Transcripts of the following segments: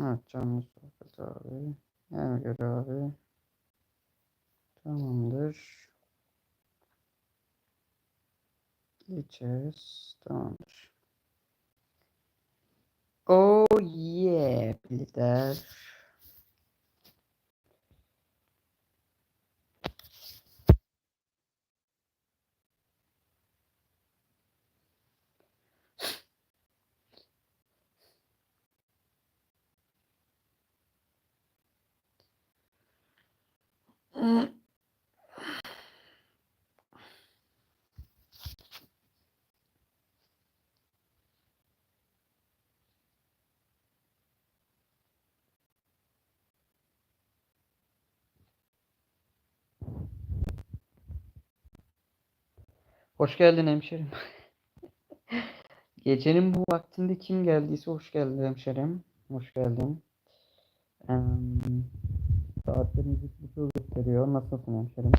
Evet canlı sohbet abi. Emgür abi. Tamamdır. Geçeceğiz. Tamamdır. Oh yeah. Lider. Hoş geldin hemşerim. Gecenin bu vaktinde kim geldiyse hoş geldin hemşerim. Hoş geldin. Em, saatlerimiz bu gösteriyor. Nasılsın hemşerim?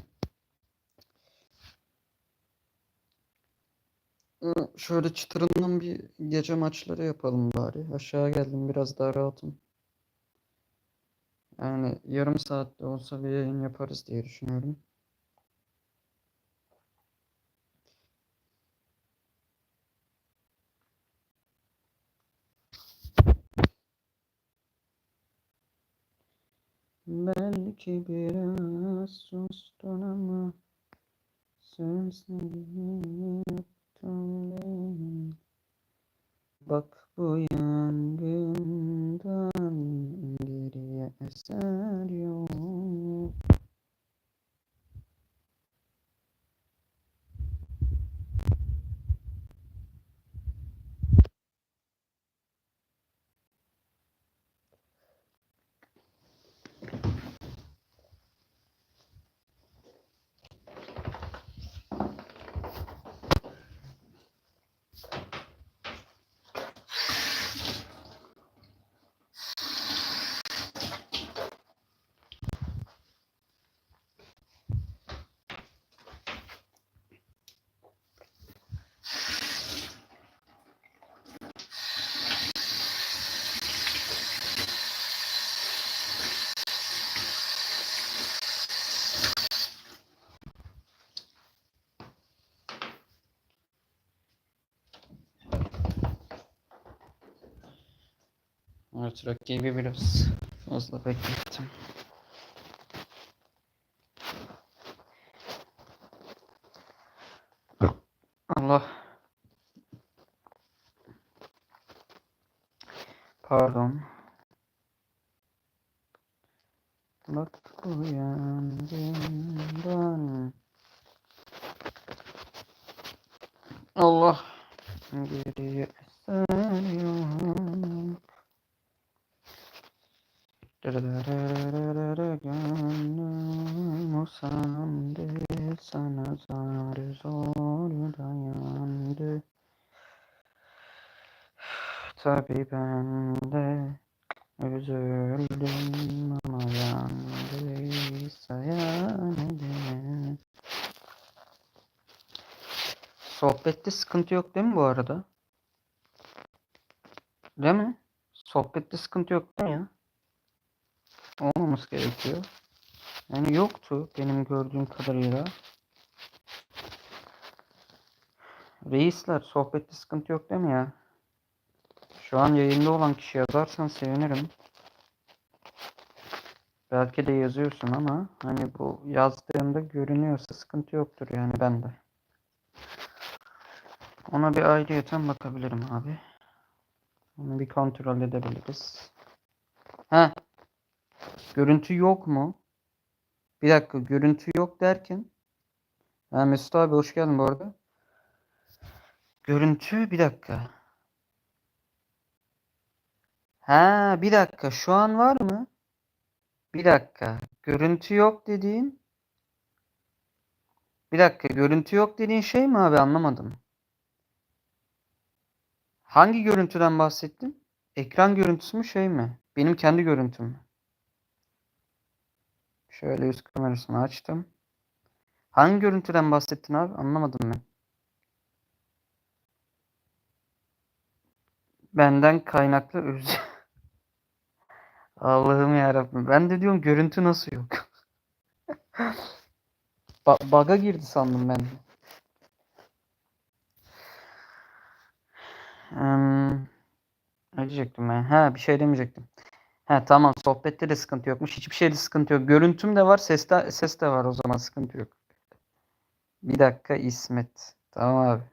Şöyle çıtırından bir gece maçları yapalım bari. Aşağı geldim biraz daha rahatım. Yani yarım saatte olsa bir yayın yaparız diye düşünüyorum. Belki biraz sustun ama sözlerini yuttun değil. Bak bu yangından geriye eser yok. Evet rakibi biraz fazla beklettim. Allah. Pardon. Bak yangından. Allah. Geriye eser yok. Dırırırırırı Gönlüm usandı sana zar zor dayandı Tabi ben de üzüldüm ama yandıysa yani Sohbette sıkıntı yok değil mi bu arada? Değil mi? Sohbette sıkıntı yok değil mi ya? Olmaması gerekiyor. Yani yoktu benim gördüğüm kadarıyla. Reisler sohbette sıkıntı yok değil mi ya? Şu an yayında olan kişi yazarsan sevinirim. Belki de yazıyorsun ama hani bu yazdığımda görünüyorsa sıkıntı yoktur yani bende. Ona bir ayrıyeten bakabilirim abi. Onu bir kontrol edebiliriz. Heh. Görüntü yok mu? Bir dakika görüntü yok derken. Ha, Mesut abi hoş geldin bu arada. Görüntü bir dakika. Ha bir dakika şu an var mı? Bir dakika. Görüntü yok dediğin. Bir dakika görüntü yok dediğin şey mi abi anlamadım. Hangi görüntüden bahsettin? Ekran görüntüsü mü şey mi? Benim kendi görüntüm mü? Şöyle yüz kamerasını açtım. Hangi görüntüden bahsettin abi? Anlamadım ben. Benden kaynaklı özür. Allah'ım yarabbim. Ben de diyorum görüntü nasıl yok? Ba bug'a girdi sandım ben. Hmm, ne diyecektim ben? Ha bir şey demeyecektim. Ha tamam sohbette de sıkıntı yokmuş. Hiçbir şeyde sıkıntı yok. Görüntüm de var, ses de, ses de var o zaman sıkıntı yok. Bir dakika İsmet. Tamam abi.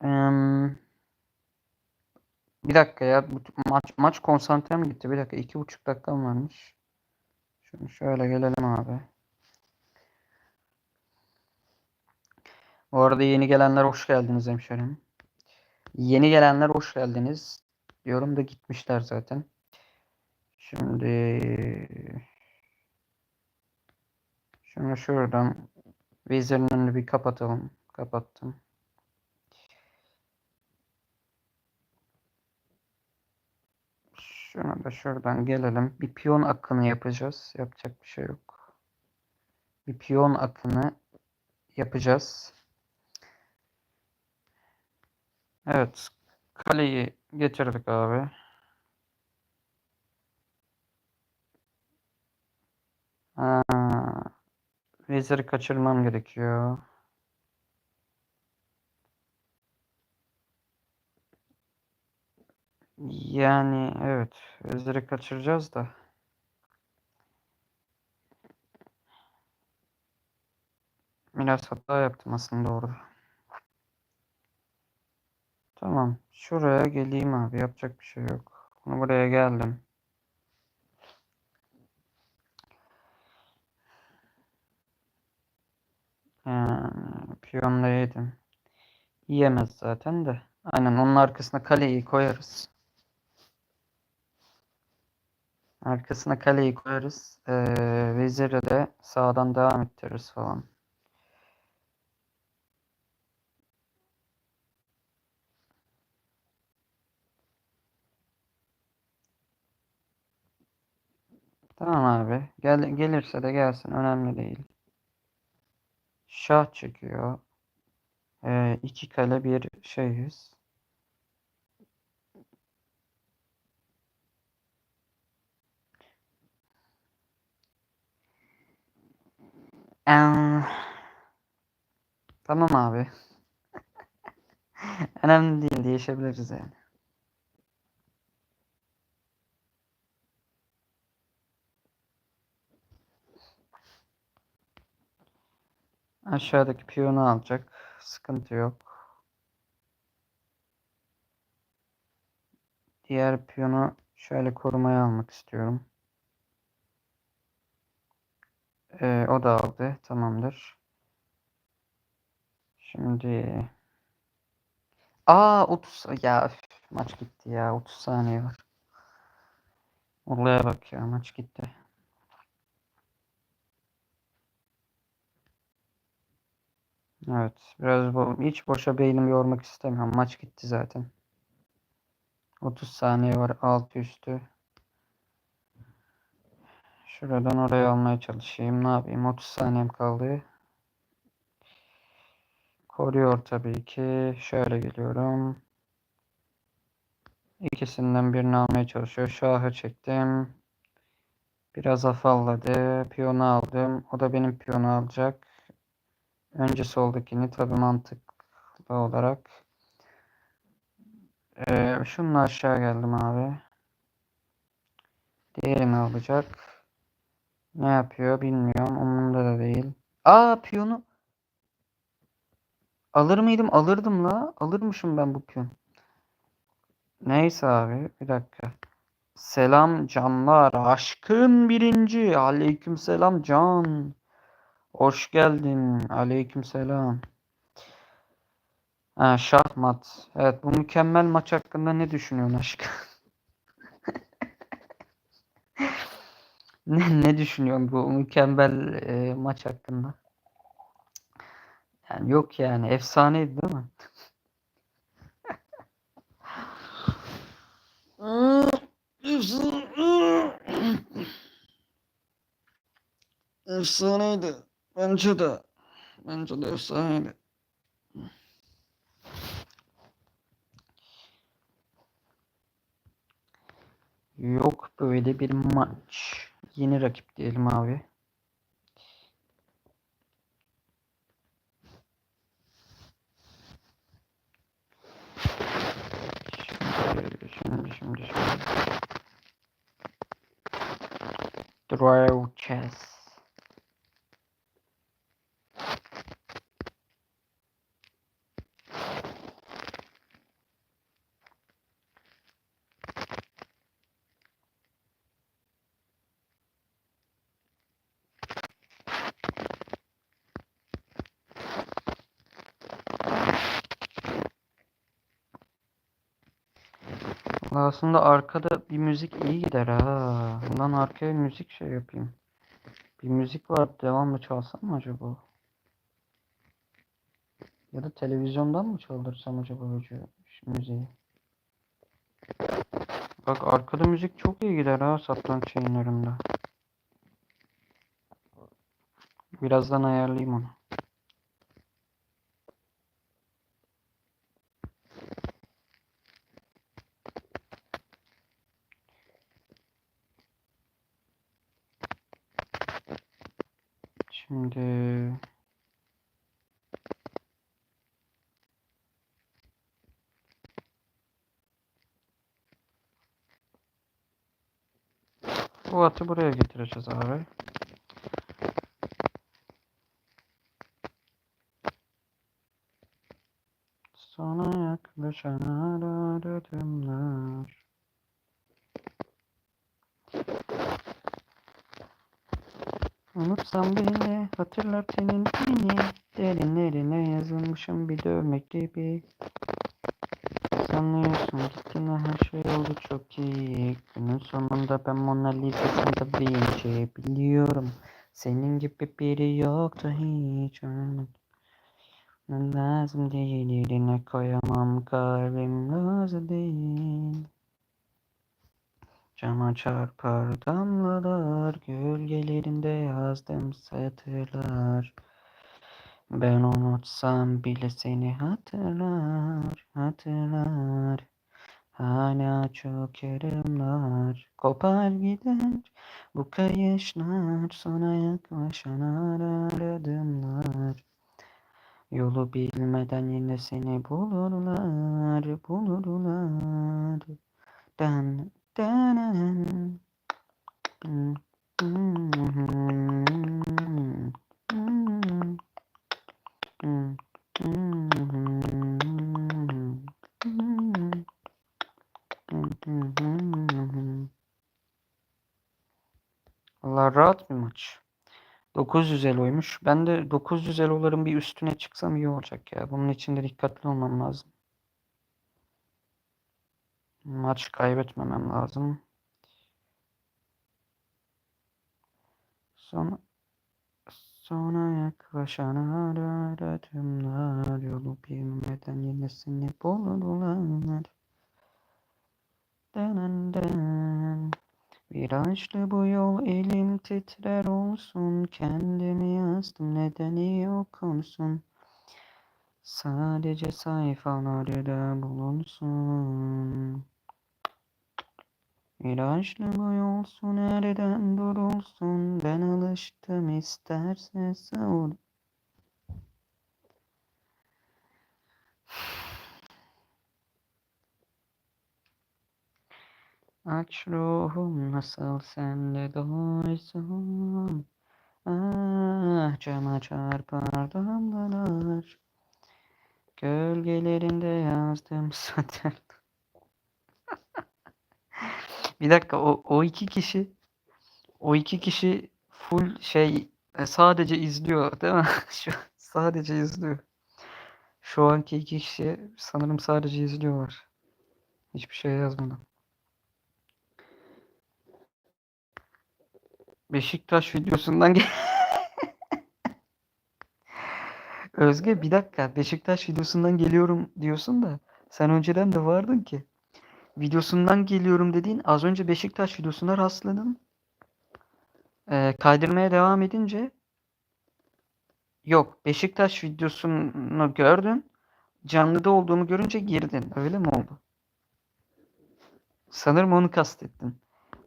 Hmm, bir dakika ya. Bu maç maç konsantrem gitti. Bir dakika. iki buçuk dakikam varmış. Şunu şöyle gelelim abi. Bu arada yeni gelenler hoş geldiniz hemşerim. Yeni gelenler hoş geldiniz. Diyorum da gitmişler zaten. Şimdi şunu şuradan Wizard'ın önünü bir kapatalım. Kapattım. Şuna da şuradan gelelim. Bir piyon akını yapacağız. Yapacak bir şey yok. Bir piyon akını yapacağız. Evet. Kaleyi getirdik abi. Ha, Vezir'i kaçırmam gerekiyor. Yani evet. Vezir'i kaçıracağız da. Biraz hata yaptım aslında orada. Tamam. Şuraya geleyim abi. Yapacak bir şey yok. Bunu buraya geldim. Yani piyonla yedim. Yiyemez zaten de. Aynen onun arkasına kaleyi koyarız. Arkasına kaleyi koyarız. Ee, veziri de sağdan devam ettiririz falan. Tamam abi. Gel gelirse de gelsin. Önemli değil. Şah çekiyor. Ee, iki kale bir şeyiz. Tamam abi. Önemli değil. Değişebiliriz yani. Aşağıdaki piyonu alacak. Sıkıntı yok. Diğer piyonu şöyle korumaya almak istiyorum. Ee, o da aldı. Tamamdır. Şimdi Aa 30 ya üf, maç gitti ya 30 saniye var. Olaya bak ya maç gitti. Evet biraz bu hiç boşa beynimi yormak istemiyorum. Maç gitti zaten. 30 saniye var altı üstü. Şuradan oraya almaya çalışayım. Ne yapayım? 30 saniyem kaldı. Koruyor tabii ki. Şöyle geliyorum. İkisinden birini almaya çalışıyor. Şahı çektim. Biraz afalladı. Piyonu aldım. O da benim piyonu alacak. Önce soldakini tabii mantıklı olarak. Ee, şununla aşağı geldim abi. Diğerini alacak. Ne yapıyor bilmiyorum. Umurumda da değil. Aa piyonu. Alır mıydım? Alırdım la. Alırmışım ben bu piyon. Neyse abi. Bir dakika. Selam canlar. Aşkın birinci. Aleyküm selam can. Hoş geldin. Aleyküm selam. Ha, şahmat. Evet bu mükemmel maç hakkında ne düşünüyorsun aşkım? Ne, ne düşünüyorsun bu mükemmel e, maç hakkında? Yani yok yani efsaneydi değil mi? Efsaneydi. Bence de. Bence de efsaneydi. Yok böyle bir maç. Yeni rakip diyelim abi. Şimdi, şimdi, şimdi, şimdi. Draw chess. Aslında arkada bir müzik iyi gider ha. Bundan arkaya müzik şey yapayım. Bir müzik var devamlı çalsam mı acaba? Ya da televizyondan mı çaldırsam acaba hoca şu müziği? Bak arkada müzik çok iyi gider ha satranç yayınlarında. Birazdan ayarlayayım onu. Şimdi bu atı buraya getireceğiz abi. Sana yaklaşan ara adımlar. Unutsam bile hatırlar senin beni Derinlerine yazılmışım bir dövmek gibi. Sanıyorsun gittin her şey oldu çok iyi. Günün sonunda ben Mona Lisa'sında birinci biliyorum. Senin gibi biri yoktu hiç. Lazım değil eline koyamam. Kalbim lazım değil Cama çarpar damlalar, gölgelerinde yazdım satırlar. Ben unutsam bile seni hatırlar, hatırlar. Hala çok yarımlar, kopar gider bu kayışlar. Sona yaklaşan arar adımlar. Yolu bilmeden yine seni bulurlar, bulurlar. Ben Allah rahat bir maç. 900 eloymuş. Ben de 900 eloların bir üstüne çıksam iyi olacak ya. Bunun için de dikkatli olmam lazım. Maç kaybetmemem lazım. Sonra Sona yaklaşan arar adımlar Yolu bilmeden yine seni bulurlar Denen den Virajlı bu yol elim titrer olsun. Kendimi yazdım nedeni yok olsun. Sadece sayfalarda bulunsun İlaçlı bu yolsun nereden durulsun. Ben alıştım isterse savur. Aç ruhum nasıl senle doysun? Ah cama çarpar damlalar. Gölgelerinde yazdım satır Bir dakika o, o iki kişi o iki kişi full şey e, sadece izliyor değil mi? Şu sadece izliyor. Şu anki iki kişi sanırım sadece izliyorlar. Hiçbir şey yazmadan. Beşiktaş videosundan Özge bir dakika Beşiktaş videosundan geliyorum diyorsun da sen önceden de vardın ki. Videosundan geliyorum dediğin az önce Beşiktaş videosuna rastladın. Ee, kaydırmaya devam edince yok Beşiktaş videosunu gördün. Canlıda olduğumu görünce girdin. Öyle mi oldu? Sanırım onu kastettin.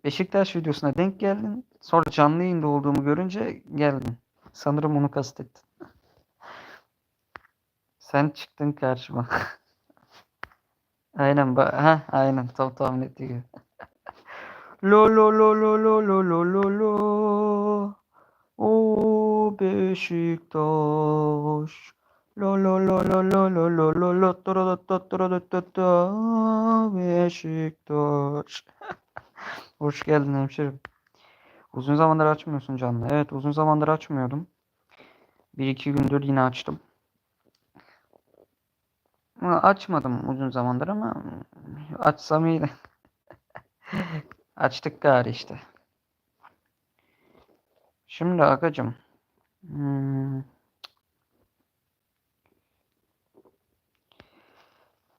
Beşiktaş videosuna denk geldin. Sonra canlı yayında olduğumu görünce geldin. Sanırım onu kastettin. Sen çıktın karşıma. Aynen ba ha aynen tam tahmin ettiği gibi. Lo lo lo lo lo lo lo lo lo. O Beşiktaş. Lo lo lo lo lo lo lo lo lo toro lo to toro lo to to Beşiktaş. Hoş geldin hemşerim. Uzun zamandır açmıyorsun canlı. Evet uzun zamandır açmıyordum. Bir iki gündür yine açtım. Açmadım uzun zamandır ama açsam iyiydi. Açtık gari işte. Şimdi agacım. Hmm.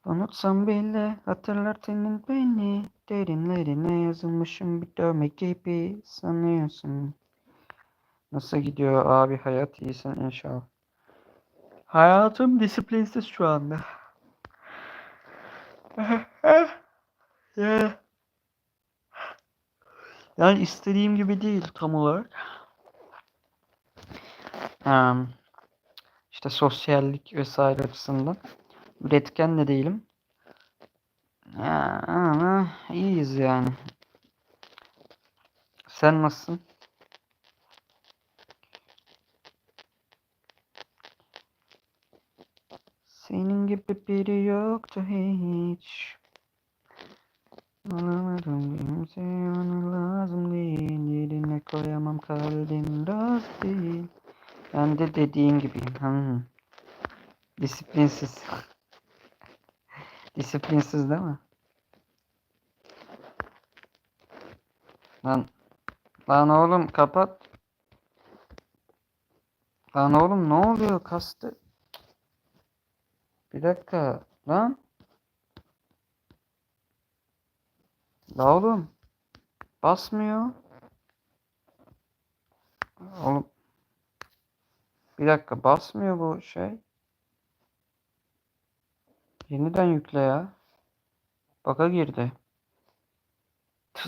Unutsam bile hatırlar senin beni Derinlerine yazılmışım bir dövme gibi sanıyorsun Nasıl gidiyor abi hayat iyisin inşallah Hayatım disiplinsiz şu anda Yani istediğim gibi değil tam olarak Em, işte sosyallik vesaire açısından üretken de değilim. Ama iyiyiz yani. Sen nasılsın? Senin gibi biri yoktu hiç. Anlamadım kimse ona lazım değil. Yerine koyamam kalbim razı değil. Ben de dediğin gibiyim. Hmm. Disiplinsiz. Disiplinsiz değil mi? Lan, lan oğlum kapat. Lan oğlum ne oluyor kastı? Bir dakika lan. La oğlum. Basmıyor. Oğlum. Bir dakika basmıyor bu şey. Yeniden yükle ya. Baka girdi.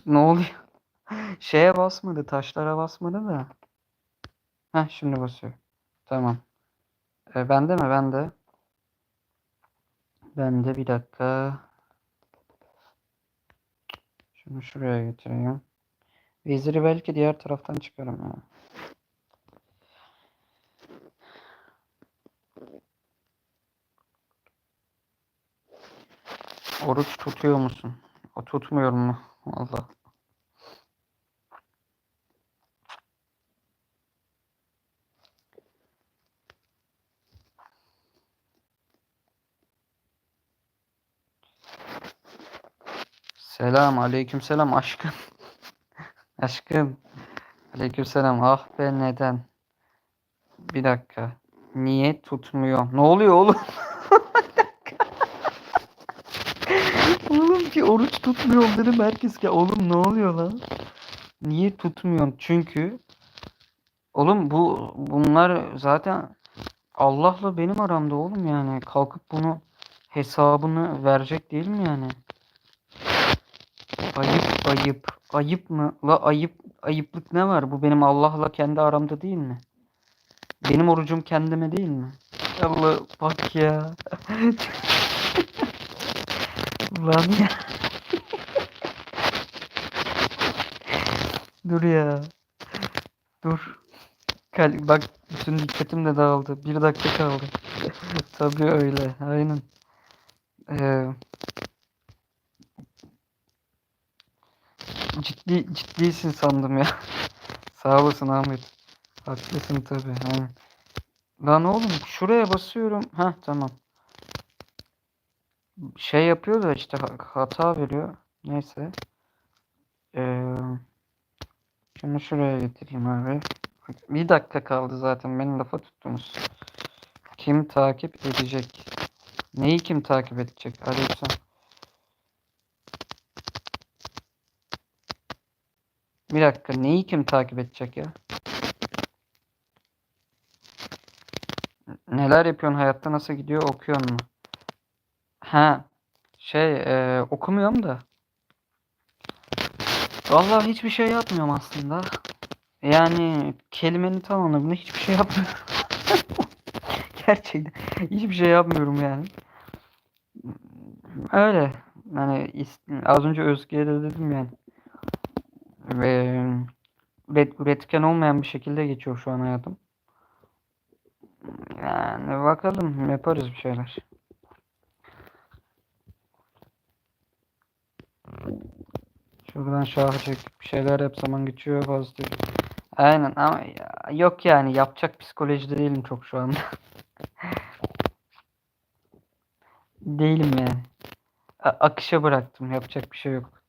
Ne oluyor? Şeye basmadı, taşlara basmadı da. Heh şimdi basıyor. Tamam. E, bende mi? Bende. Bende bir dakika. Şunu şuraya getireyim. Veziri belki diğer taraftan çıkarım ya. Oruç tutuyor musun? O tutmuyorum mu? Allah. Selam, aleyküm selam aşkım. Aşkım. Aleyküm selam. Ah be neden? Bir dakika. Niye tutmuyor? Ne oluyor oğlum? oğlum ki oruç tutmuyor dedim herkes ki oğlum ne oluyor lan? Niye tutmuyorsun? Çünkü oğlum bu bunlar zaten Allah'la benim aramda oğlum yani kalkıp bunu hesabını verecek değil mi yani? Ayıp ayıp. Ayıp mı? La ayıp ayıplık ne var? Bu benim Allah'la kendi aramda değil mi? Benim orucum kendime değil mi? Allah bak ya. Lan ya. Dur ya. Dur. Kal bak bütün dikkatim de dağıldı. Bir dakika kaldı. Tabii öyle. Aynen. Ee, ciddi ciddisin sandım ya. Sağ olasın Ahmet. Haklısın tabii. Aynen. Lan oğlum şuraya basıyorum. Ha tamam. Şey yapıyor da işte ha- hata veriyor. Neyse. Ee, şunu şuraya getireyim abi. Bir dakika kaldı zaten. Beni lafa tuttunuz. Kim takip edecek? Neyi kim takip edecek? Aleyküm. Bir dakika. Neyi kim takip edecek ya? Neler yapıyorsun hayatta nasıl gidiyor okuyor mu? Ha şey e, okumuyorum da Vallahi hiçbir şey yapmıyorum aslında. Yani kelimenin tam anlamıyla hiçbir şey yapmıyorum. Gerçekten hiçbir şey yapmıyorum yani. Öyle. Yani az önce Özge'ye de dedim yani. Ve üret- üretken olmayan bir şekilde geçiyor şu an hayatım. Yani bakalım yaparız bir şeyler. Şuradan şahı çekip bir şeyler yapsam geçiyor pozitif. Aynen ama yok yani yapacak psikolojide değilim çok şu anda. Değilim yani. A- akışa bıraktım yapacak bir şey yok.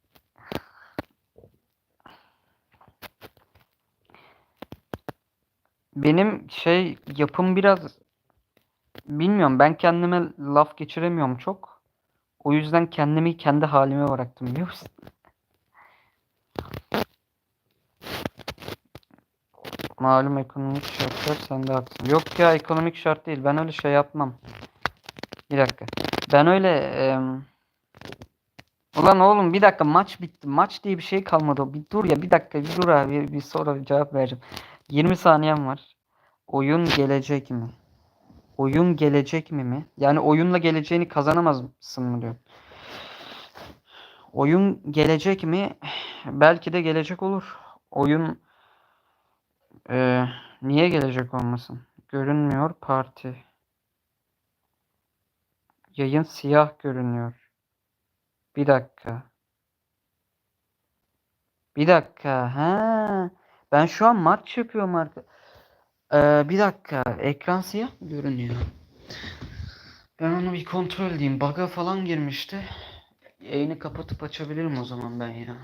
Benim şey yapım biraz bilmiyorum ben kendime laf geçiremiyorum çok. O yüzden kendimi kendi halime bıraktım biliyor musun? Malum ekonomik şartlar sen de haklısın. Yok ya ekonomik şart değil. Ben öyle şey yapmam. Bir dakika. Ben öyle em, Ulan oğlum bir dakika maç bitti. Maç diye bir şey kalmadı. Bir dur ya bir dakika bir dur abi. Bir sonra cevap vereceğim. 20 saniyem var. Oyun gelecek mi? Oyun gelecek mi mi? Yani oyunla geleceğini kazanamaz mısın mı diyor. Oyun gelecek mi? Belki de gelecek olur. Oyun eee, niye gelecek olmasın? Görünmüyor parti. Yayın siyah görünüyor. Bir dakika. Bir dakika. Ha. Ben şu an maç yapıyorum arka. Ee, bir dakika. Ekran siyah mı görünüyor? Ben onu bir kontrol edeyim. Bug'a falan girmişti. Yayını kapatıp açabilirim o zaman ben ya.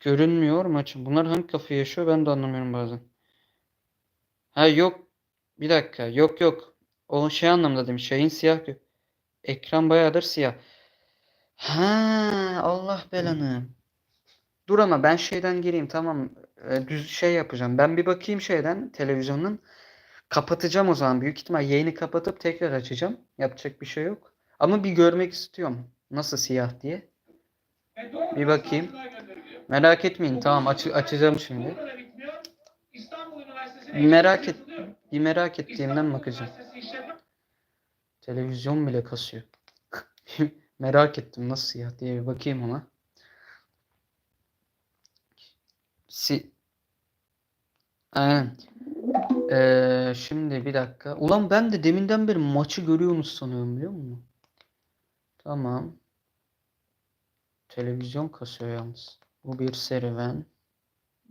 Görünmüyor maçım. Bunlar hangi kafayı yaşıyor ben de anlamıyorum bazen. Ha yok. Bir dakika. Yok yok. O şey anlamda demiş. Yayın siyah. Ekran bayağıdır siyah. Ha, Allah belanı. Dur ama ben şeyden gireyim tamam. Ee, düz şey yapacağım. Ben bir bakayım şeyden televizyonun. Kapatacağım o zaman. Büyük ihtimal yayını kapatıp tekrar açacağım. Yapacak bir şey yok. Ama bir görmek istiyorum. Nasıl siyah diye. Bir bakayım. Merak etmeyin. Tamam aç açacağım şimdi. Bir merak et bir merak ettiğimden bakacağım. Televizyon bile kasıyor. Merak ettim nasıl siyah diye bir bakayım ona. Si Aynen. Ee, şimdi bir dakika. Ulan ben de deminden beri maçı görüyormuş sanıyorum biliyor musun? Tamam. Televizyon kasıyor yalnız. Bu bir serüven.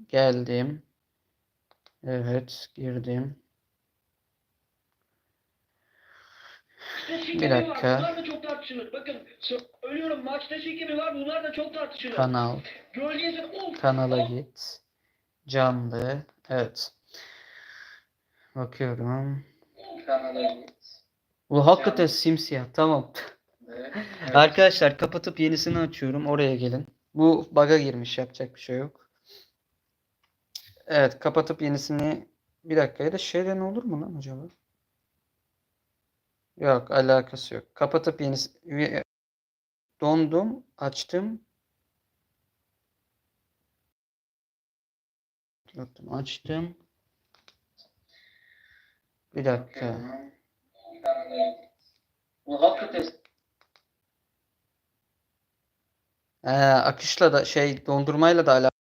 Geldim. Evet, girdim. Bir dakika. Tartışılır. Bakın ölüyorum maçta çekimi var bunlar da çok tartışılır. Kanal. Gölgesi of. Kanala of. git. Canlı. Evet. Bakıyorum. Kanala git. Bu hakikaten simsiyah. Tamam. Arkadaşlar kapatıp yenisini açıyorum. Oraya gelin. Bu bug'a girmiş. Yapacak bir şey yok. Evet kapatıp yenisini bir dakika ya da şeyden olur mu lan acaba? Yok alakası yok. Kapatıp yenisi dondum, açtım. Yoktum, açtım. Bir dakika. Ee, akışla da şey dondurmayla da alakalı.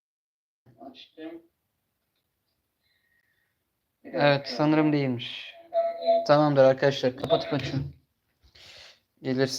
açtım. Evet sanırım değilmiş. Tamamdır arkadaşlar kapatıp açın. Gelirsin.